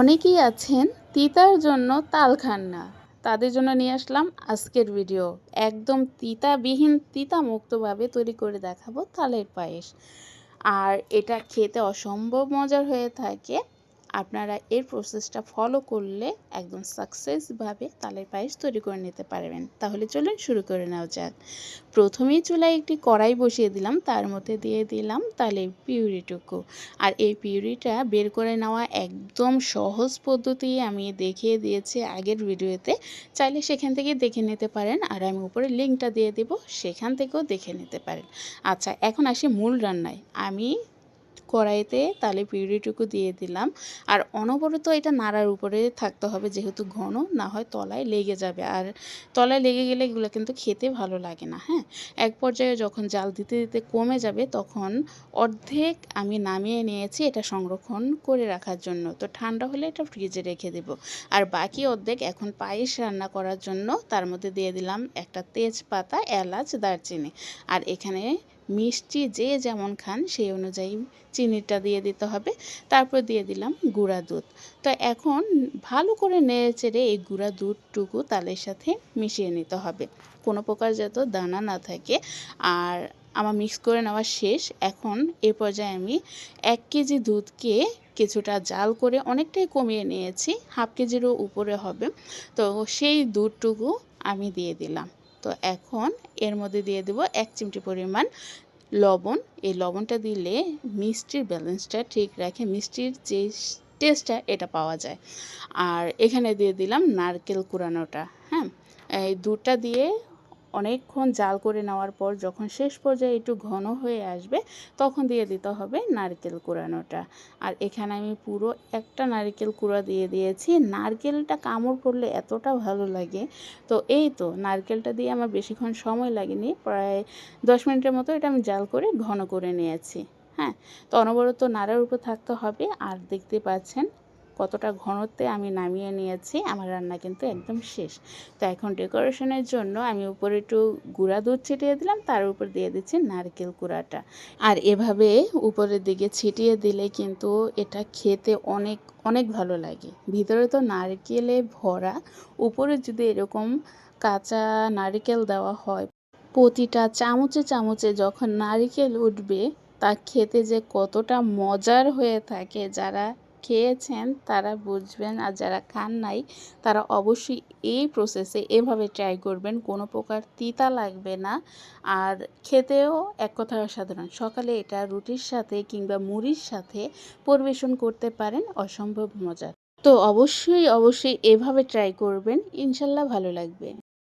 অনেকেই আছেন তিতার জন্য তাল খান না। তাদের জন্য নিয়ে আসলাম আজকের ভিডিও। একদম তিতাবিহীন তিতা মুক্তভাবে তৈরি করে দেখাবো তালের পায়েস। আর এটা খেতে অসম্ভব মজার হয়ে থাকে। আপনারা এর প্রসেসটা ফলো করলে একদম সাকসেসভাবে তালের পায়েস তৈরি করে নিতে পারবেন। তাহলে চলুন শুরু করে নেওয়া যাক। প্রথমেই চুলায় একটি কড়াই বসিয়ে দিলাম, তার মধ্যে দিয়ে দিলাম তালের পিউরিটুকু। আর এই পিউরিটা বের করে নেওয়া একদম সহজ পদ্ধতি আমি দেখিয়ে দিয়েছি আগের ভিডিওতে। চাইলে সেখান থেকে দেখে নিতে পারেন, আর আমি উপরে লিঙ্কটা দিয়ে দেব, সেখান থেকেও দেখে নিতে পারেন। আচ্ছা এখন আসি মূল রান্নায়। আমি কড়াইতে তালে পিউরিটুকু দিয়ে দিলাম। আর অনবরত এটা নাড়ার উপরে থাকতে হবে যেহেতু ঘন, না হয় তলায় লেগে যাবে। আর তলায় লেগে গেলে এগুলো কিন্তু খেতে ভালো লাগে না হ্যাঁ? এক পর্যায়ে যখন জাল দিতে দিতে কমে যাবে তখন অর্ধেক আমি নামিয়ে নিয়েছি এটা সংরক্ষণ করে রাখার জন্য। তো ঠান্ডা হলে এটা ফ্রিজে রেখে দেব। আর বাকি অর্ধেক এখন পায়েস রান্না করার জন্য তার মধ্যে দিয়ে দিলাম একটা তেজপাতা, এলাচ, দারচিনি। আর এখানে মিষ্টি যে যেমন খান, সেই অনুযায়ী চিনিটা দিয়ে দিতে হবে। তারপর দিয়ে দিলাম গুঁড়া দুধ। তো এখন ভালো করে নেড়ে চেড়ে এই গুঁড়া দুধটুকু তালের সাথে মিশিয়ে নিতে হবে। কোনো প্রকার যাতে দানা না থাকে। আর আমার মিক্স করে নেওয়া শেষ। এখন এ পর্যায়ে আমি এক কেজি দুধকে কিছুটা জাল করে অনেকটাই কমিয়ে নিয়েছি। হাফ কেজিরও উপরে হবে। তো সেই দুধটুকু আমি দিয়ে দিলাম। তো এখন এর মধ্যে দিয়ে দেব এক চিমটি পরিমাণ লবণ। এই লবণটা দিলে মিষ্টির ব্যালেন্সটা ঠিক রাখে, মিষ্টির যে টেস্টটা এটা পাওয়া যায়। আর এখানে দিয়ে দিলাম নারকেল কুড়ানোটা হ্যাঁ? এই দুধটা দিয়ে অনেকক্ষণ জাল করে নেওয়ার পর যখন শেষ পর্যায়ে একটু ঘন হয়ে আসবে, তখন দিয়ে দিতে হবে নারকেল কুড়ানোটা। আর এখানে আমি পুরো একটা নারকেল কুড়া দিয়ে দিয়েছি। নারকেলটা কামড় পড়লে এতটা ভালো লাগে। তো এই তো, নারকেলটা দিয়ে আমার বেশিক্ষণ সময় লাগেনি। প্রায় দশ মিনিটের মতো এটা আমি জাল করে ঘন করে নিয়েছি। হ্যাঁ তো অনবরত নাড়ার উপর থাকতে হবে। আর দেখতে পাচ্ছেন কতটা ঘনত্বে আমি নামিয়ে নিয়েছি, আমার রান্না কিন্তু একদম শেষ। তো এখন ডেকোরেশনের জন্য আমি উপরে একটু গুঁড়া দুধ ছিটিয়ে দিলাম, তার উপর দিয়ে দিচ্ছি নারকেল কুড়াটা। আর এভাবে উপরের দিকে ছিটিয়ে দিলে কিন্তু এটা খেতে অনেক অনেক ভালো লাগে। ভিতরে তো নারকেলে ভরা, উপরে যদি এরকম কাঁচা নারকেল দেওয়া হয়, প্রতিটা চামচে চামচে যখন নারিকেল উঠবে, তা খেতে যে কতটা মজার হয়ে থাকে যারা খেয়েছেন, তারা বুঝবেন আর যারা খান নাই, তারা অবশ্যই এই প্রসেসে এভাবে ট্রাই করবেন। কোনো প্রকার তিতা লাগবে না। আর খেতেও এক কথা অসাধারণ। সকালে এটা রুটির সাথে কিংবা মুড়ির সাথে পরিবেশন করতে পারেন অসম্ভব মজার। তো অবশ্যই অবশ্যই এভাবে ট্রাই করবেন। ইনশাল্লাহ ভালো লাগবে।